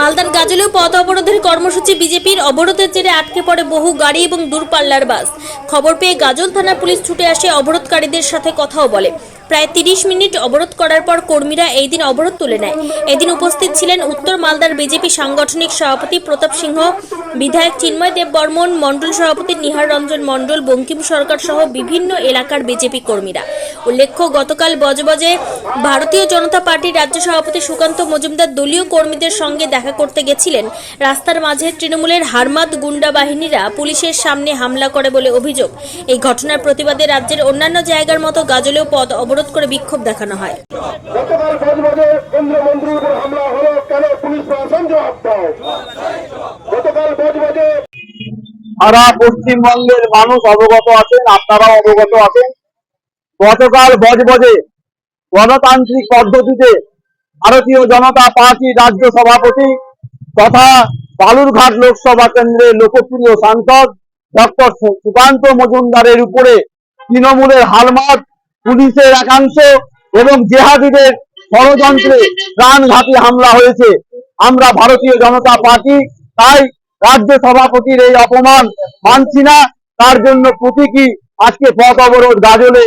মালদার গাজলেও পথ অবরোধের কর্মসূচি বিজেপির। অবরোধের জেরে আটকে পড়ে বহু গাড়ি এবং দূরপাল্লার বাস। খবর পেয়ে গাজল থানার পুলিশ ছুটে আসে অবরোধকারীদের সাথে কথাও বলে। প্রায় তিরিশ মিনিট অবরোধ করার পর কর্মীরা এই দিন অবরোধ তুলে নেয়। এদিন উপস্থিত ছিলেন উত্তর মালদার বিজেপি সাংগঠনিক সভাপতি প্রতাপ সিংহ, বিধায়ক চিন্ময় দেব বর্মন, মণ্ডল সভাপতি নিহার রঞ্জন মণ্ডল, বঙ্কিম সরকার সহ বিভিন্ন এলাকার বিজেপি কর্মীরা। উল্লেখ্য গতকাল বজবজে ভারতীয় জনতা পার্টির রাজ্য সভাপতি সুকান্ত মজুমদার দলীয় কর্মীদের সঙ্গে দেখা করতে গেছিলেন। রাস্তার মাঝে তৃণমূলের হারমাদ গুন্ডা বাহিনীরা পুলিশের সামনে হামলা করে বলে অভিযোগ। এই ঘটনার প্রতিবাদে রাজ্যের অন্যান্য জায়গার মতো গাজলেও পথ অবরোধ করে বিক্ষোভ দেখানো হয়। গতকাল বজবজে কেন্দ্রমন্ত্রীর উপর হামলা হলো কেন পুলিশ প্রশাসন জবাব দাও গতকাল বজবজে সারা পশ্চিমবঙ্গের মানুষ অবগত আছেন আপনারাও অবগত আছেন। গতকাল বজবজে গণতান্ত্রিক পদ্ধতিতে ভারতীয় জনতা পার্টি রাজ্য সভাপতি তথা বালুরঘাট লোকসভা কেন্দ্রের লোকপ্রিয় সাংসদ ডক্টর সুকান্ত মজুমদারের উপরে তৃণমূলের হালমাত পুলিশের একাংশ এবং জেহাদিদের ষড়যন্ত্রে প্রাণঘাতী হামলা হয়েছে। আমরা ভারতীয় জনতা পার্টি, তাই রাজ্য সভাপতির এই অপমান মানছি না। তার জন্য প্রতীকী আজকে পথ অবরোধ গাজলে।